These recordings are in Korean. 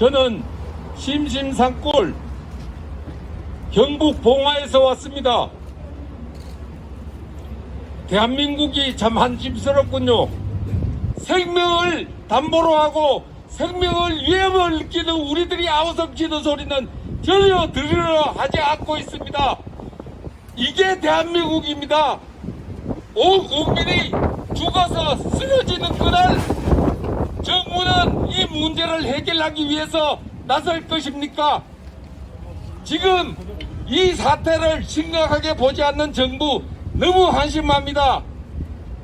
저는 심심산골 경북 봉화에서 왔습니다. 대한민국이 참 한심스럽군요. 생명을 담보로 하고 생명을 위험을 느끼는 우리들이 아우성치는 소리는 전혀 들으려 하지 않고 있습니다. 이게 대한민국입니다. 온 국민이 죽어서 쓰러지는 그날 정부는 이 문제를 해결하기 위해서 나설 것입니까? 지금 이 사태를 심각하게 보지 않는 정부 너무 한심합니다.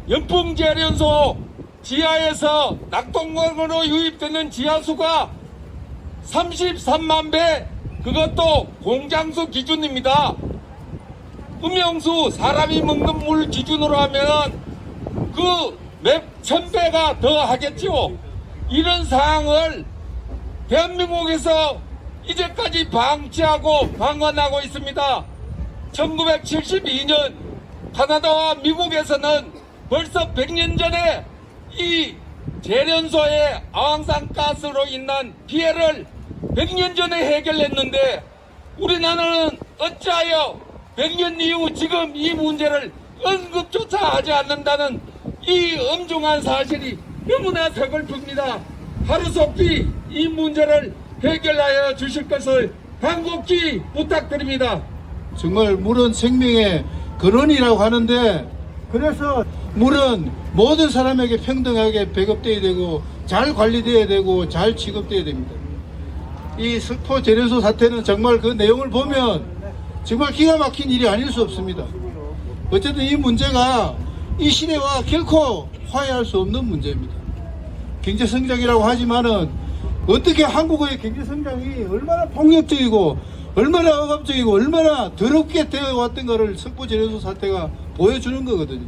연풍재련소 지하에서 낙동강으로 유입되는 지하수가 33만 배 그것도 공장수 기준입니다. 음영수 사람이 먹는 물 기준으로 하면 그 몇 천 배가 더 하겠죠. 이런 상황을 대한민국에서 이제까지 방치하고 방관하고 있습니다. 1972년 카나다와 미국에서는 벌써 100년 전에 이 재련소의 아황산 가스로 인한 피해를 100년 전에 해결했는데 우리나라는 어찌하여 100년 이후 지금 이 문제를 언급조차 하지 않는다는 이 엄중한 사실이 너무나 서글픕니다. 하루속히 이 문제를 해결하여 주실 것을 간곡히 부탁드립니다. 정말 물은 생명의 근원이라고 하는데 그래서 물은 모든 사람에게 평등하게 배급돼야 되고 잘 관리돼야 되고 잘 취급돼야 됩니다. 이 석포 재련소 사태는 정말 그 내용을 보면 정말 기가 막힌 일이 아닐 수 없습니다. 어쨌든 이 문제가 이 시대와 결코 화해할 수 없는 문제입니다. 경제 성장이라고 하지만은 어떻게 한국의 경제 성장이 얼마나 폭력적이고 얼마나 억압적이고 얼마나 더럽게 되어 왔던 것을 석포재련소 사태가 보여주는 거거든요.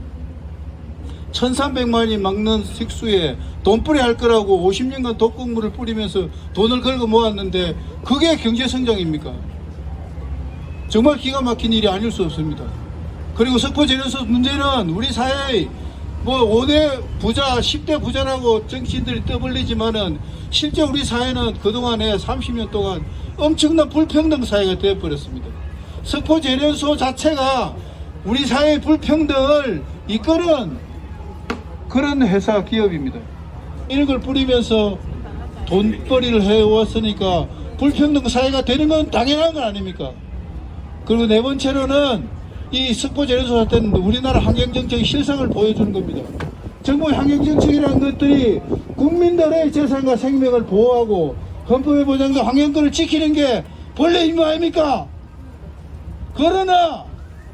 1300만이 막는 식수에 돈벌이 할 거라고 50년간 독극물을 뿌리면서 돈을 걸고 모았는데 그게 경제 성장입니까? 정말 기가 막힌 일이 아닐 수 없습니다. 그리고 석포재련소 문제는 우리 사회의 뭐 5대 부자, 10대 부자라고 정치인들이 떠벌리지만은 실제 우리 사회는 그동안에 30년 동안 엄청난 불평등 사회가 되어버렸습니다. 석포재련소 자체가 우리 사회의 불평등을 이끄는 그런 회사 기업입니다. 이런 걸 뿌리면서 돈벌이를 해왔으니까 불평등 사회가 되는 건 당연한 건 아닙니까? 그리고 네 번째로는 이 석포재련소 사태는 우리나라 환경정책의 실상을 보여주는 겁니다. 정부의 환경정책이라는 것들이 국민들의 재산과 생명을 보호하고 헌법에 보장된 환경권을 지키는 게 본래 임무 아닙니까? 그러나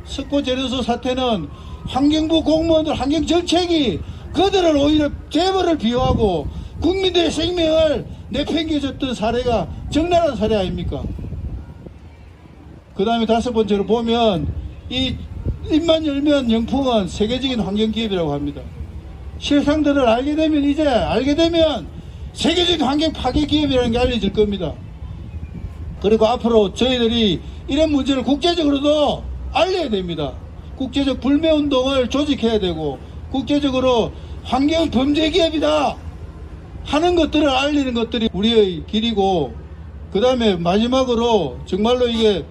석포재련소 사태는 환경부 공무원들 환경정책이 그들을 오히려 재벌을 비호하고 국민들의 생명을 내팽개쳤던 사례가 적나라한 사례 아닙니까? 그 다음에 다섯 번째로 보면 이 입만 열면 영풍은 세계적인 환경기업이라고 합니다. 실상들을 알게 되면 이제 알게 되면 세계적인 환경 파괴 기업이라는 게 알려질 겁니다. 그리고 앞으로 저희들이 이런 문제를 국제적으로도 알려야 됩니다. 국제적 불매 운동을 조직해야 되고 국제적으로 환경 범죄 기업이다 하는 것들을 알리는 것들이 우리의 길이고 그 다음에 마지막으로 정말로 이게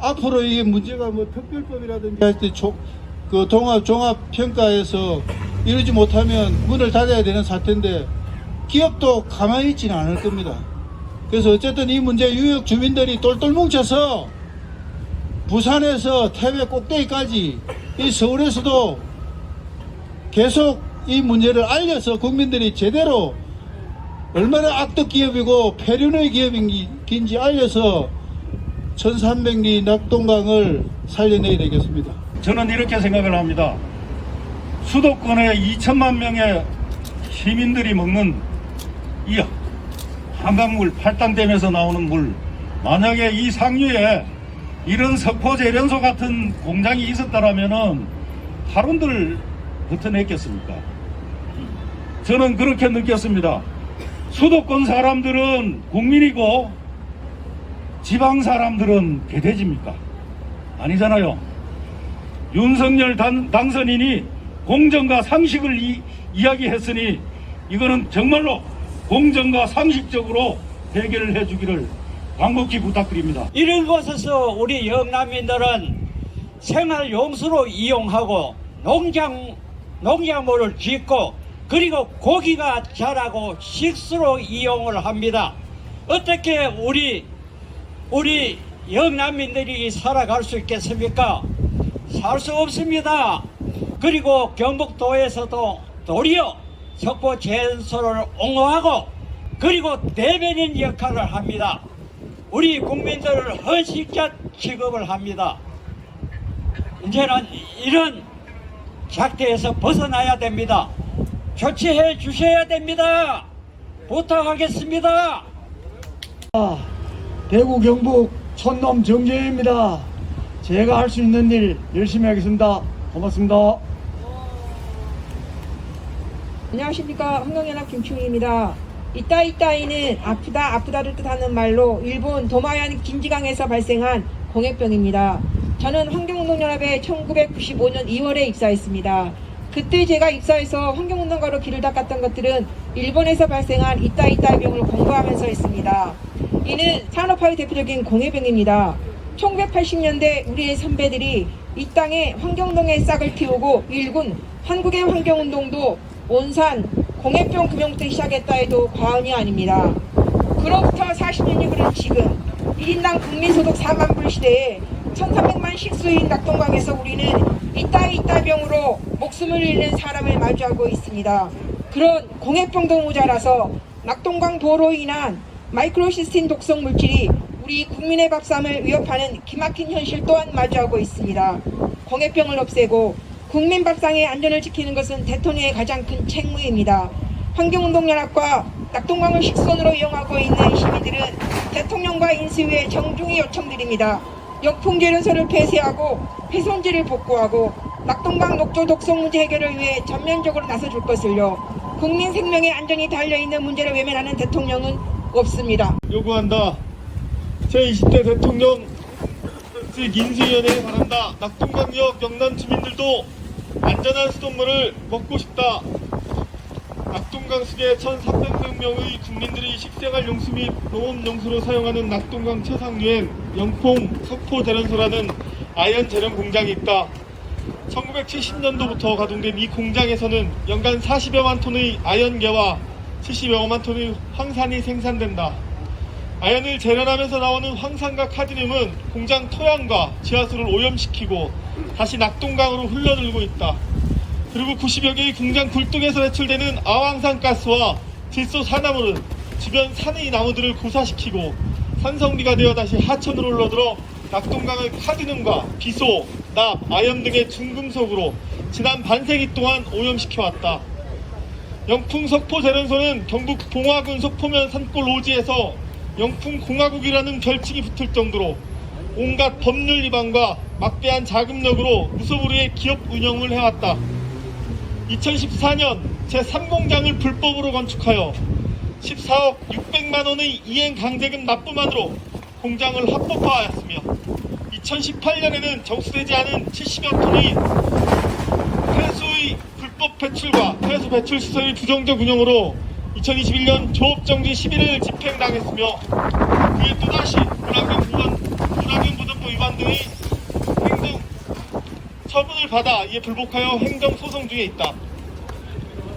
앞으로 이게 문제가 뭐 특별법이라든지 할때 그 종합 종합 평가에서 이러지 못하면 문을 닫아야 되는 사태인데 기업도 가만히 있지는 않을 겁니다. 그래서 어쨌든 이 문제 유역 주민들이 똘똘 뭉쳐서 부산에서 태백 꼭대기까지 이 서울에서도 계속 이 문제를 알려서 국민들이 제대로 얼마나 악덕 기업이고 폐륜의 기업인지 알려서 1300리 낙동강을 살려내야 되겠습니다. 저는 이렇게 생각을 합니다. 수도권에 2천만 명의 시민들이 먹는 이 한강물 팔당댐에서 나오는 물 만약에 이 상류에 이런 석포재련소 같은 공장이 있었다라면은 하룬들 버텨냈겠습니까? 저는 그렇게 느꼈습니다. 수도권 사람들은 국민이고 지방 사람들은 개돼지입니까? 아니잖아요. 윤석열 당, 당선인이 공정과 상식을 이, 이야기했으니 이거는 정말로 공정과 상식적으로 해결을 해주기를 광복히 부탁드립니다. 이런 곳에서 우리 영남민들은 생활 용수로 이용하고 농장 농작물을 짓고 그리고 고기가 자라고 식수로 이용을 합니다. 어떻게 우리 우리 영남민들이 살아갈 수 있겠습니까? 살 수 없습니다. 그리고 경북도에서도 도리어 석보 재연소를 옹호하고 그리고 대변인 역할을 합니다. 우리 국민들을 헌신자 취급을 합니다. 이제는 이런 작태에서 벗어나야 됩니다. 조치해 주셔야 됩니다. 부탁하겠습니다. 대구 경북 촌놈 정재입니다. 제가 할 수 있는 일 열심히 하겠습니다. 고맙습니다. 안녕하십니까 환경연합 김충희입니다. 이따 이따이는 아프다 아프다를 뜻하는 말로 일본 도마현 긴지강에서 발생한 공해병입니다. 저는 환경운동연합에 1995년 2월에 입사했습니다. 그때 제가 입사해서 환경운동가로 길을 닦았던 것들은 일본에서 발생한 이따 이따 병을 공부하면서 했습니다. 이는 산업화의 대표적인 공해병입니다. 1980년대 우리의 선배들이 이 땅에 환경운동의 싹을 틔우고 일군 한국의 환경운동도 온산 공해병 금용부터 시작했다 해도 과언이 아닙니다. 그로부터 40년이 흐른 지금 1인당 국민소득 4만 불 시대에 1300만 식수인 낙동강에서 우리는 이따 이따 병으로 목숨을 잃는 사람을 마주하고 있습니다. 그런 공해병도 모자라서 낙동강 도로 인한 마이크로시스틴 독성 물질이 우리 국민의 밥상을 위협하는 기막힌 현실 또한 마주하고 있습니다. 공해병을 없애고 국민 밥상의 안전을 지키는 것은 대통령의 가장 큰 책무입니다. 환경운동연합과 낙동강을 식선으로 이용하고 있는 시민들은 대통령과 인수위에 정중히 요청드립니다. 역풍재련소를 폐쇄하고 훼손지를 복구하고 낙동강 녹조 독성 문제 해결을 위해 전면적으로 나서줄 것을요. 국민 생명의 안전이 달려있는 문제를 외면하는 대통령은 없습니다. 요구한다. 제20대 대통령 즉 인수위원회에 바란다. 낙동강역 영남 주민들도 안전한 수돗물을 먹고 싶다. 낙동강 수계 1,300명의 국민들이 식생활 용수 및 농업 용수로 사용하는 낙동강 최상류엔 영풍 석포 대련소라는 아연 재련 공장이 있다. 1970년도부터 가동된 이 공장에서는 연간 40여만 톤의 아연계와 70여만 톤의 황산이 생산된다. 아연을 재련하면서 나오는 황산과 카드뮴은 공장 토양과 지하수를 오염시키고 다시 낙동강으로 흘러들고 있다. 그리고 90여 개의 공장 굴뚝에서 배출되는 아황산 가스와 질소 산화물은 주변 산의 나무들을 고사시키고 산성비가 되어 다시 하천으로 흘러들어 낙동강을 카드뮴과 비소, 납, 아연 등의 중금속으로 지난 반세기 동안 오염시켜 왔다. 영풍 석포 재련소는 경북 봉화군 석포면 산골 오지에서 영풍 공화국이라는 별칭이 붙을 정도로 온갖 법률 위반과 막대한 자금력으로 무소불위의 기업 운영을 해왔다. 2014년 제3공장을 불법으로 건축하여 14억 600만 원의 이행 강제금 납부만으로 공장을 합법화하였으며 2018년에는 정수되지 않은 70여 톤의 불법 배출과 폐수 배출 시설의 부정적 운영으로 2021년 조업정지 11일 집행당했으며 그에 또다시 문화경보건 문화경보건법 위반 등의 행정 처분을 받아 이에 불복하여 행정소송 중에 있다.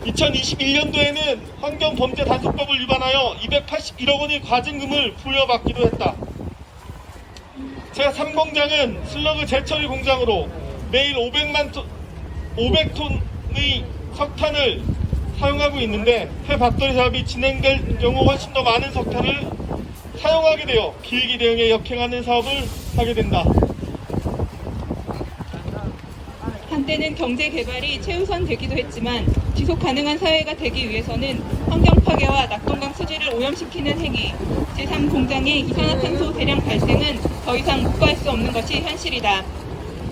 2021년도에는 환경범죄단속법을 위반하여 281억 원의 과징금을 부여받기도 했다. 제3공장은 슬러그 재처리 공장으로 매일 500만 톤, 500톤 의 석탄을 사용하고 있는데 폐배터리 사업이 진행될 경우 훨씬 더 많은 석탄을 사용하게 되어 기획이 대응에 역행하는 사업을 하게 된다. 한때는 경제 개발이 최우선 되기도 했지만 지속 가능한 사회가 되기 위해서는 환경 파괴와 낙동강 수질을 오염시키는 행위, 제3공장의 이산화탄소 대량 발생은 더 이상 묵과할 수 없는 것이 현실이다.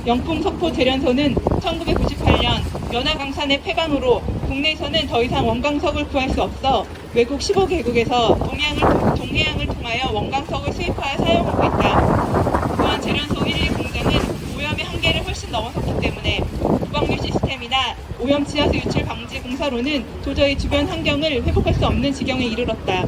영풍 석포 재련소는 1998년 연화강산의 폐관으로 국내에서는 더 이상 원광석을 구할 수 없어 외국 15개국에서 동해안을, 동해안을 통하여 원광석을 수입하여 사용하고 있다. 또한 재련소 1, 2 공장은 오염의 한계를 훨씬 넘어섰기 때문에 구방류 시스템이나 오염 지하수 유출 방지 공사로는 도저히 주변 환경을 회복할 수 없는 지경에 이르렀다.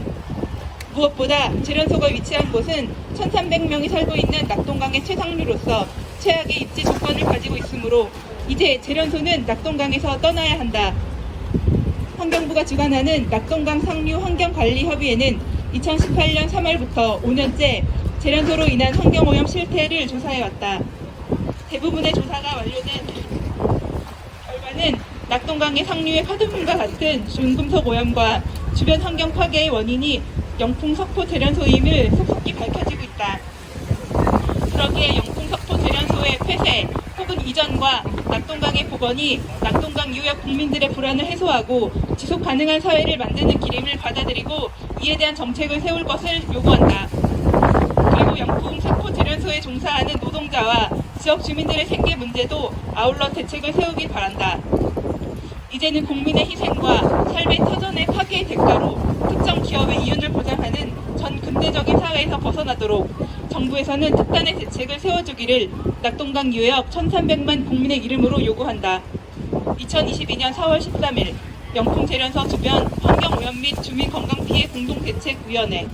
무엇보다 재련소가 위치한 곳은 1,300명이 살고 있는 낙동강의 최상류로서 최악의 입지 조건을 가지고 있으므로 이제 재련소는 낙동강에서 떠나야 한다. 환경부가 주관하는 낙동강 상류 환경관리협의회는 2018년 3월부터 5년째 재련소로 인한 환경오염 실태를 조사해왔다. 대부분의 조사가 완료된 결과는 낙동강의 상류의 파도분과 같은 중금속 오염과 주변 환경 파괴의 원인이 영풍 석포 재련소임을 속속히 밝혀지고 있다. 그러기에 영풍 석포 재련소의 폐쇄 혹은 이전과 낙동강의 복원이 낙동강 유역 국민들의 불안을 해소하고 지속 가능한 사회를 만드는 기림을 받아들이고 이에 대한 정책을 세울 것을 요구한다. 그리고 영풍 석포 재련소에 종사하는 노동자와 지역 주민들의 생계 문제도 아울러 대책을 세우길 바란다. 이제는 국민의 희생과 삶의 터전의 파괴의 대가로 특정 기업의 이윤을 보장하는 전 근대적인 사회에서 벗어나도록 정부에서는 특단의 대책을 세워주기를 낙동강 유역 1,300만 국민의 이름으로 요구한다. 2022년 4월 13일 영풍 재련소 주변 환경오염 및 주민 건강 피해 공동대책위원회